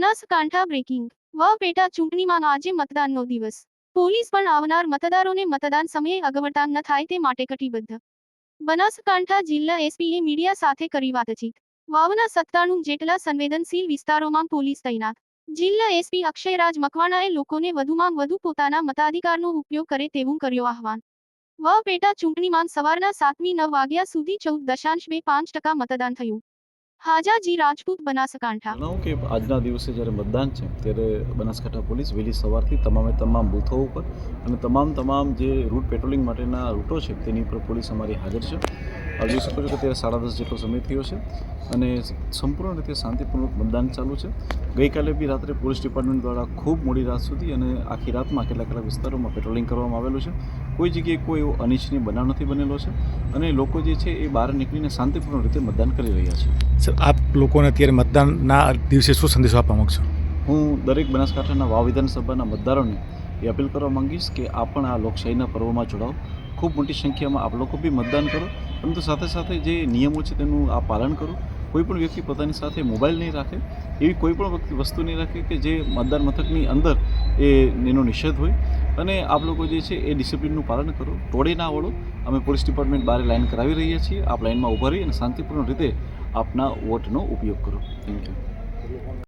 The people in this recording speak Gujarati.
બનાસકાંઠા બ્રેકિંગ. વ પેટા ચૂંટણીમાં આજે મતદાનનો દિવસ. પોલીસ પણ આવનાર મતદારોને મતદાન સમયે અગવડતા ન થાય તે માટે કટિબદ્ધ. બનાસકાંઠા જિલ્લા એસપીએ મીડિયા સાથે કરી વાતચીત. વાવના સત્તાણું જેટલા સંવેદનશીલ વિસ્તારોમાં પોલીસ તૈનાત. જિલ્લા એસપી અક્ષયરાજ મકવાણાએ લોકોને વધુમાં વધુ પોતાના મતાધિકારનો ઉપયોગ કરે તેવું કર્યો આહવાન. વ પેટા ચૂંટણીમાં સવારના સાતમી નવ વાગ્યા સુધી ચૌદ દશાંશ બે પાંચ ટકા મતદાન થયું. હાજાજી રાજપૂત બનાસકાંઠા. જણાવું કે આજના દિવસે જ્યારે મતદાન છે, ત્યારે બનાસકાંઠા પોલીસ વહેલી સવારથી તમામે તમામ બૂથો ઉપર અને તમામ તમામ જે રૂટ પેટ્રોલિંગ માટેના રૂટો છે, તેની ઉપર પોલીસ અમારી હાજર છે. જોઈ શકો છો કે અત્યારે સાડા દસ જેટલો સમય થયો છે અને સંપૂર્ણ રીતે શાંતિપૂર્વક મતદાન ચાલુ છે. ગઈકાલે બી રાત્રે પોલીસ ડિપાર્ટમેન્ટ દ્વારા ખૂબ મોડી રાત સુધી અને આખી રાતમાં કેટલાક કેટલાક વિસ્તારોમાં પેટ્રોલિંગ કરવામાં આવેલું છે. કોઈ જગ્યાએ કોઈ એવો અનિચ્છનીય બનાવ નથી બનેલો છે અને લોકો જે છે એ બહાર નીકળીને શાંતિપૂર્ણ રીતે મતદાન કરી રહ્યા છે. આપ લોકોને અત્યારે મતદાનના દિવસે શું સંદેશો આપવા માગશો? હું દરેક બનાસકાંઠાના વાવ વિધાનસભાના મતદારોને એ અપીલ કરવા માંગીશ કે આપણ પણ આ લોકશાહીના પર્વમાં જોડાઓ. ખૂબ મોટી સંખ્યામાં આપ લોકો બી મતદાન કરો. પરંતુ સાથે સાથે જે નિયમો છે તેનું આ પાલન કરો. કોઈ પણ વ્યક્તિ પોતાની સાથે મોબાઈલ નહીં રાખે, એવી કોઈ પણ વસ્તુ- વસ્તુ નહીં રાખે કે જે મતદાન મથકની અંદર એ, એનો નિષેધ હોય. અને આપ લોકો જે છે એ ડિસિપ્લિનનું પાલન કરો. ટોળે ના વળો અમે પોલીસ ડિપાર્ટમેન્ટ બહાર લાઈન કરાવી રહ્યા છીએ. આપ લાઈનમાં ઊભા રહી અને શાંતિપૂર્ણ રીતે આપના વોટનો ઉપયોગ કરો. Thank you